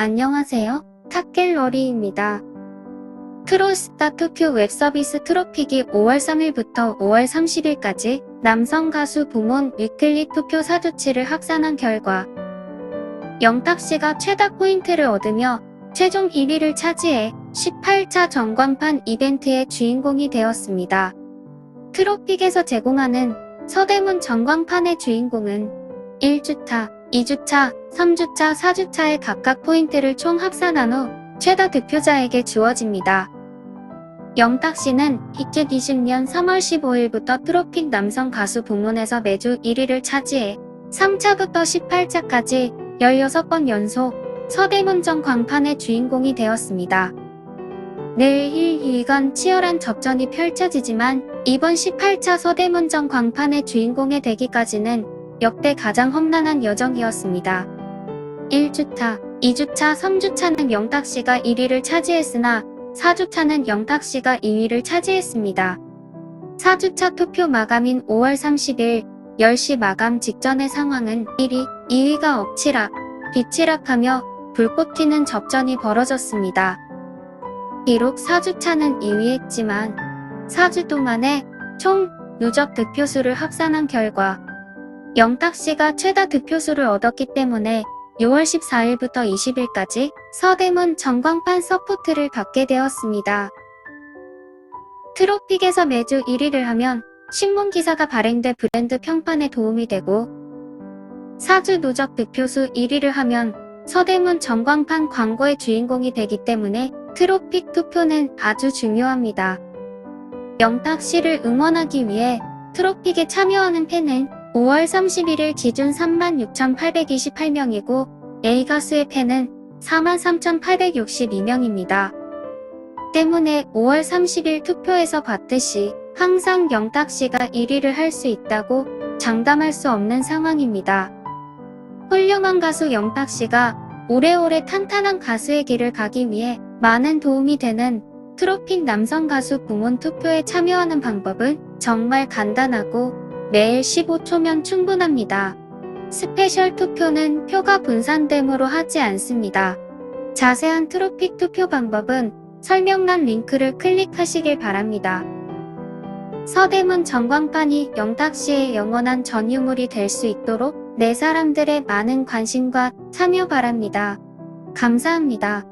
안녕하세요. 탑갤러리입니다. 트로스타 투표 웹서비스 트로픽이 5월 3일부터 5월 30일까지 남성 가수 부문 위클리 투표 사주치를 확산한 결과 영탁 씨가 최다 포인트를 얻으며 최종 1위를 차지해 18차 전광판 이벤트의 주인공이 되었습니다. 트로픽에서 제공하는 서대문 전광판의 주인공은 1주차, 2주차, 3주차, 4주차의 각각 포인트를 총 합산한 후 최다 득표자에게 주어집니다. 영탁 씨는 2020년 3월 15일부터 트로픽 남성 가수 부문에서 매주 1위를 차지해 3차부터 18차까지 16번 연속 서대문전 광판의 주인공이 되었습니다. 내일 1일간 치열한 접전이 펼쳐지지만 이번 18차 서대문전 광판의 주인공에 되기까지는 역대 가장 험난한 여정이었습니다. 1주차, 2주차, 3주차는 영탁씨가 1위를 차지했으나 4주차는 영탁씨가 2위를 차지했습니다. 4주차 투표 마감인 5월 30일 10시 마감 직전의 상황은 1위, 2위가 엎치락, 뒤치락하며 불꽃 튀는 접전이 벌어졌습니다. 비록 4주차는 2위했지만 4주 동안에 총 누적 득표수를 합산한 결과 영탁 씨가 최다 득표수를 얻었기 때문에 6월 14일부터 20일까지 서대문 전광판 서포트를 받게 되었습니다. 트로픽에서 매주 1위를 하면 신문 기사가 발행돼 브랜드 평판에 도움이 되고 4주 누적 득표수 1위를 하면 서대문 전광판 광고의 주인공이 되기 때문에 트로픽 투표는 아주 중요합니다. 영탁 씨를 응원하기 위해 트로픽에 참여하는 팬은 5월 31일 기준 36,828명이고 A 가 수의 팬은 43,862명입니다. 때문에 5월 30일 투표에서 봤듯이 항상 영탁 씨가 1위를 할 수 있다고 장담할 수 없는 상황입니다. 훌륭한 가수 영탁 씨가 오래오래 탄탄한 가수의 길을 가기 위해 많은 도움이 되는 트로픽 남성 가수 부문 투표에 참여하는 방법은 정말 간단하고 매일 15초면 충분합니다. 스페셜 투표는 표가 분산됨으로 하지 않습니다. 자세한 트로피 투표 방법은 설명란 링크를 클릭하시길 바랍니다. 서대문 전광판이 영탁씨의 영원한 전유물이 될 수 있도록 내 사람들의 많은 관심과 참여 바랍니다. 감사합니다.